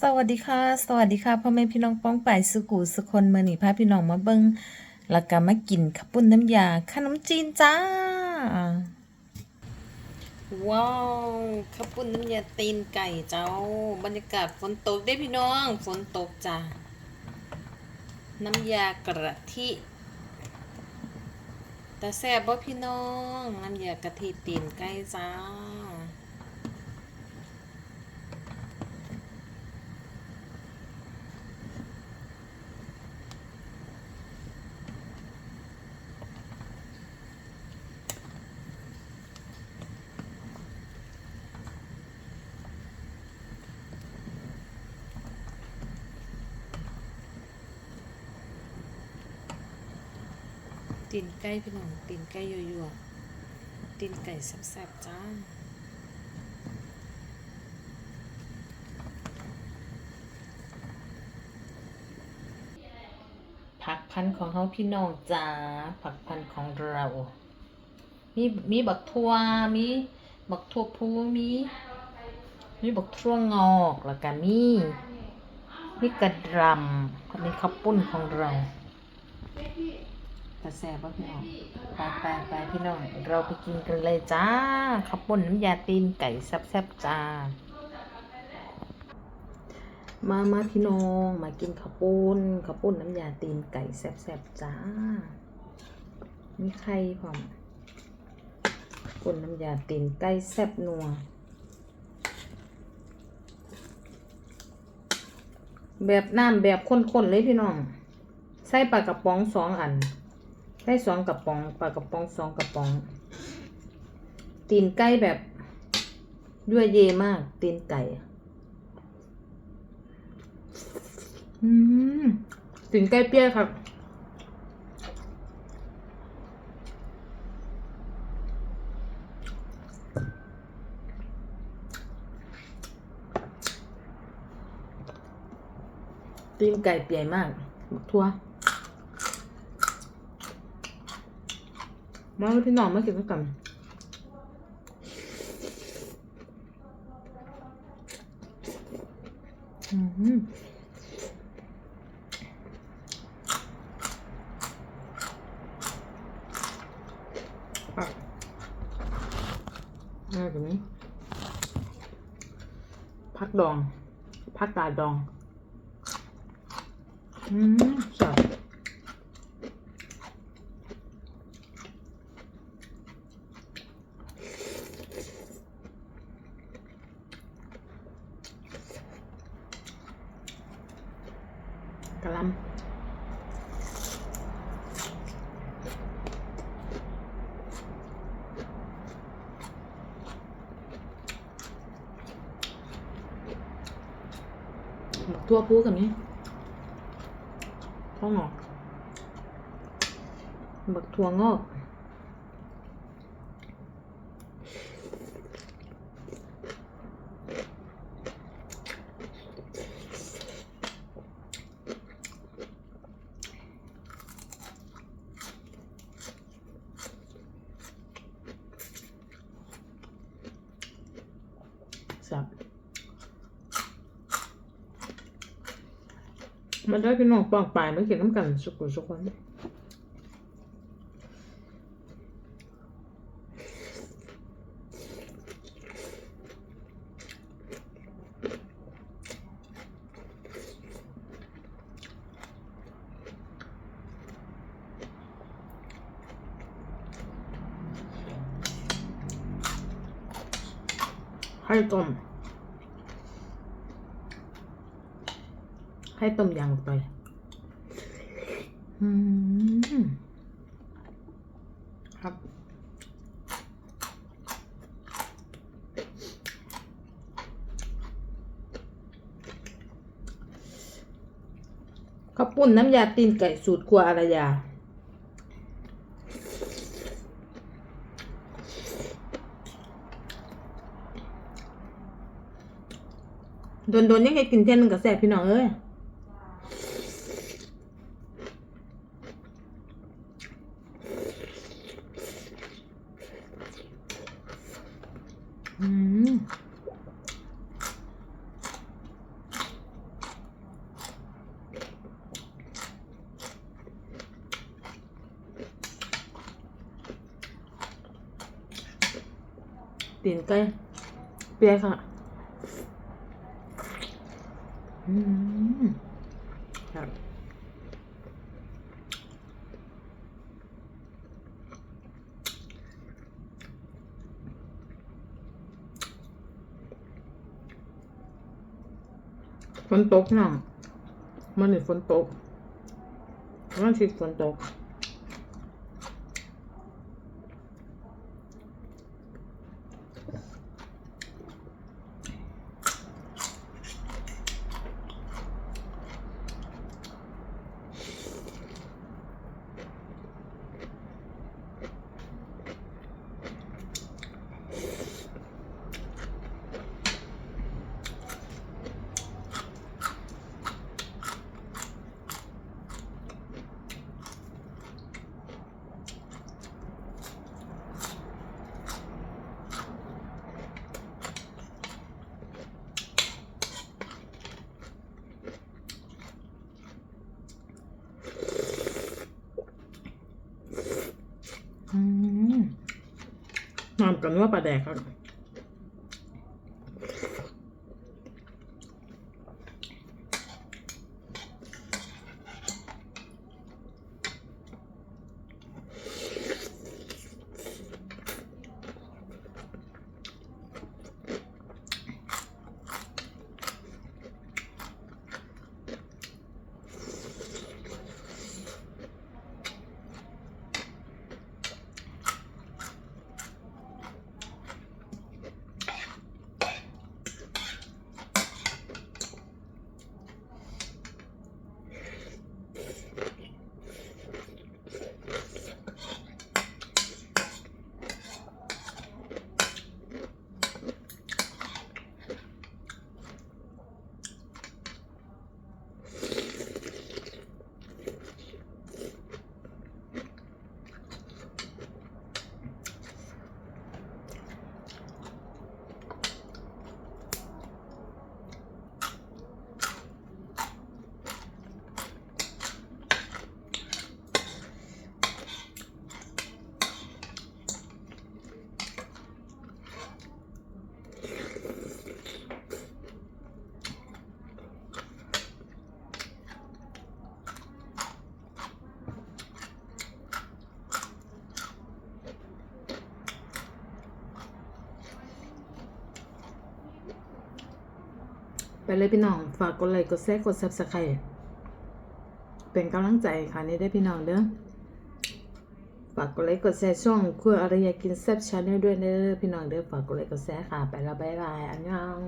สวัสดีค่ะ สวัสดีค่ะพ่อแม่พี่น้องป้องป่ายสุกูสุคนเมื่อนี่พาพี่น้องมาเบิงแล้วก็มากินข้าวปุ้นน้ำยาขนมจีนจ้า ว้าวข้าวปุ้นน้ำยาตีนไก่เจ้า บรรยากาศฝนตกได้พี่น้อง ฝนตกจ้า น้ำยากระทิแต่แซ่บบ่พี่น้อง น้ำยากะทิตีนไก่จ้า ตีนไก่พี่น้องตีนไก่ยัวๆตีนไก่แซ่บๆจ้าผักพันธุ์ของเขาพี่น้องจ้าผักพันธุ์ของเรา มีมีบักทั่วมีบักทั่วพูมีมีบักทั่วงอกแล้วก็มีมีกระดำคนนี้ข้าวปุ้นของเรา แต่แซ่บป่ะพี่น้องไปไปไปพี่น้อง เราไปกินกันเลยจ้าข้าวปุ้นน้ำยาตีนไก่แซ่บๆจ้า มามาพี่น้องมากินข้าวปุ้นข้าวปุ้นน้ำยาตีนไก่แซ่บๆจ้า มีไข่พร้อมข้าวปุ้นน้ำยาตีนไก่แซ่บนัวแบบน้ำแบบข้นๆเลยพี่น้อง ใส่ปลากระป๋องสองอัน ได้สองกระป๋องปลากระป๋องสองกระป๋อง ตีนไก่แบบยั่วเยมาก ตีนไก่ อืมตีนไก่เปรี้ยวครับตีนไก่เปียมากบักทั่ว มาเลยพี่น้องมากินกันอืมปักอะไรแบบนี้พักดอง พักกาดดอง อืมสับกะหลำ ตัวปูกับนี้ข้าวงอกบักถั่วงอกสับ มันได้พี่น้องปองปลายมันกินน้ำกันสุกุสุกคนให้ต้ม ให้ต้มยำลงไปอืมครับ ข้าวปุ้นน้ำยาตีนไก่สูตรครัวอารยาโดนๆยังให้กินเท่ยนึงกับแซ่บพี่น้องเอ้ย ตีนไก่เปียกค่ะอืมครับ ฝนตกเนาะมันนี่ฝนตกมันสิฝนตก อืมน้ำ กันว่าปลาแดกครับ เลยพี่น้อง ฝากกดไลค์กดแชร์กดซับสไครต์เป็นกำลังใจค่ะนี่ได้พี่น้องเด้อฝากกดไลค์กดแชร์ช่องครัวอารยากินแซ่บชาแนลด้วยเด้อพี่น้องเด้อฝากกดไลค์กดแชร์ค่ะ ไปแล้วบ๊ายบาย อันยอง